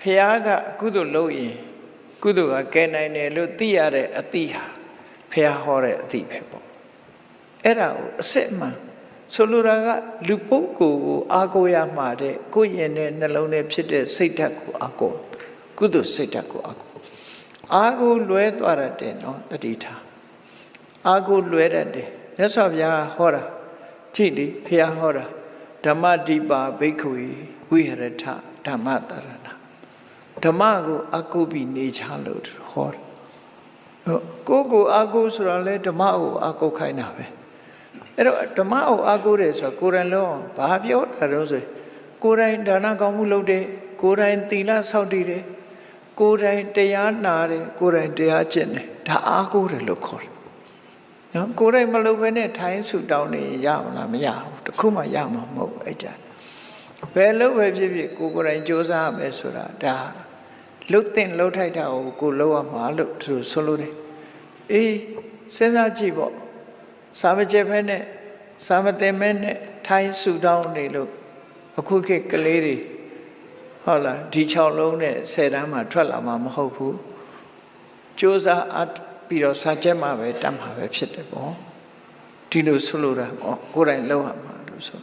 ဖះကကုသိုလ်လုပ်ရင်ကုသိုလ်ကကဲနိုင်တယ်လို့သိရတဲ့အသည့်ဟာဖះဟောတဲ့အသည့်ပဲပေါ့အဲ့ဒါကိုအစစ်အမှန်ဆိုလိုတာကလူပုဂ္ဂိုလ်ကိုအာကိုရမှာတဲ့ကိုယ့်ရင်နဲ့နှလုံးထဲဖြစ်တဲ့စိတ်ဓာတ်ကိုအာကိုကုသိုလ်စိတ်ဓာတ်ကိုအာကိုအာကိုလွဲသွားတတ်တယ်နော်တတိထားအာကိုလွဲတတ်တယ်မြတ်စွာဘုရားဟောတာကြည့်လေဖះဟောတာဓမ္မတိပါဘိက္ခွေဝိဟရထဓမ္မတရဏ ဓမ္မကိုအကုပြီးနေချလို့ဟောတယ်ကိုကိုအာကိုဆိုတာလဲဓမ္မကိုအာကိုခိုင်းတာပဲအဲ့တော့ဓမ္မကိုအာကိုတယ်ဆိုတော့ကိုယ်တိုင်လုံးဘာပြောတာတော့ဆိုကိုယ်တိုင်ဒါနကောင်းမှုလုပ်တယ်ကိုယ်တိုင်သီလဆောက်တည်တယ်ကိုယ်တိုင်တရားနာတယ်ကိုယ်တိုင်တရားကျင့်တယ်ဒါအာကိုတယ်လို့ခေါ်တယ်နော်ကိုယ်တိုင်မလုပ်ဘဲနဲ့ထိုင်းဆူတောင်းနေရမလားမရဘူးတခုမှရမှာမဟုတ်ဘူးအဲ့ကြဘယ်လို့ပဲဖြစ်ဖြစ်ကိုယ်ကိုယ်တိုင်စ조사ရမယ်ဆိုတာဒါ လှုပ်တဲ့လှုပ်ထိုက်တာကိုကိုလှုပ်ရမှာလို့သူဆိုလို့တယ်အေးစဉ်းစားကြည့်ပေါ့စာမကျက်ဖဲနဲ့စာမတင်မဲနဲ့ထိုင်းဆူတောင်းနေလို့အခုခေတ်ကလေးတွေဟုတ်လားဒီ6လုံးနဲ့10တန်းမှာထွက်လာမှာမဟုတ်ဘူးစ조사အပြီးတော့စာကျက်မှာပဲတတ်မှာပဲဖြစ်တယ်ပေါ့ဒီလိုဆိုလိုတာဟောကိုယ်တိုင်လှုပ်ရမှာလို့ဆို